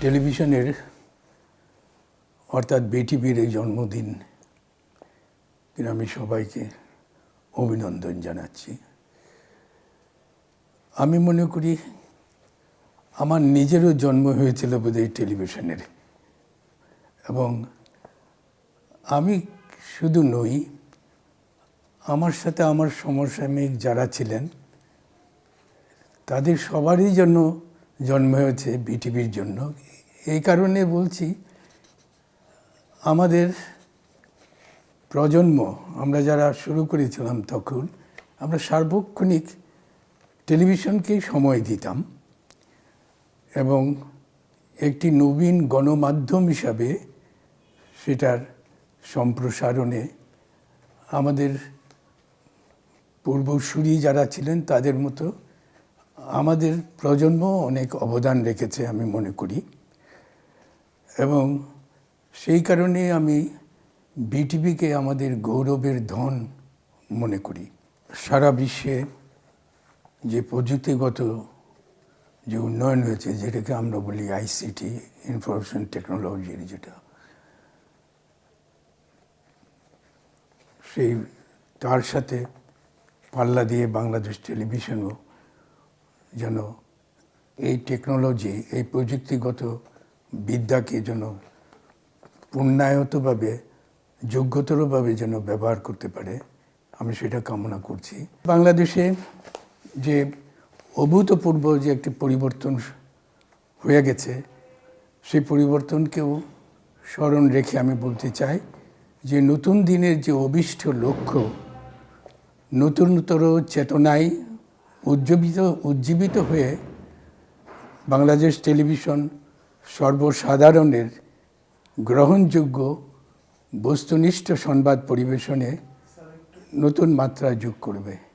টেলিভিশনের, অর্থাৎ বেটিভির এই জন্মদিন আমি সবাইকে অভিনন্দন জানাচ্ছি। আমি মনে করি, আমার নিজেরও জন্ম হয়েছিল বোধহয় টেলিভিশনের। এবং আমি শুধু নই, আমার সাথে আমার সমসাময়িক যারা ছিলেন, তাদের সবারই জন্য জন্ম হয়েছে বিটিভির জন্য। এই কারণে বলছি, আমাদের প্রজন্ম, আমরা যারা শুরু করেছিলাম তখন, আমরা সার্বক্ষণিক টেলিভিশনকেই সময় দিতাম এবং একটি নবীন গণমাধ্যম হিসাবে সেটার সম্প্রসারণে আমাদের পূর্বসূরি যারা ছিলেন তাদের মতো আমাদের প্রজন্ম অনেক অবদান রেখেছে আমি মনে করি। এবং সেই কারণে আমি বিটিভিকে আমাদের গৌরবের ধন মনে করি। সারা বিশ্বে যে প্রযুক্তিগত যে উন্নয়ন হয়েছে, যেটাকে আমরা বলি আইসিটি ইনফরমেশন টেকনোলজির যেটা, সেই তার সাথে পাল্লা দিয়ে বাংলাদেশ টেলিভিশনও যেন এই টেকনোলজি এই প্রযুক্তিগত বিদ্যাকে যেন পূর্ণায়তভাবে যোগ্যতরভাবে যেন ব্যবহার করতে পারে, আমি সেটা কামনা করছি। বাংলাদেশে যে অভূতপূর্ব যে একটি পরিবর্তন হয়ে গেছে, সেই পরিবর্তনকেও স্মরণ রেখে আমি বলতে চাই যে নতুন দিনের যে অভিষ্ট লক্ষ্য, নতুনতর চেতনায় উজ্জীবিত উজ্জীবিত হয়ে বাংলাদেশ টেলিভিশন সর্বসাধারণের গ্রহণযোগ্য বস্তুনিষ্ঠ সংবাদ পরিবেশনে নতুন মাত্রা যোগ করবে।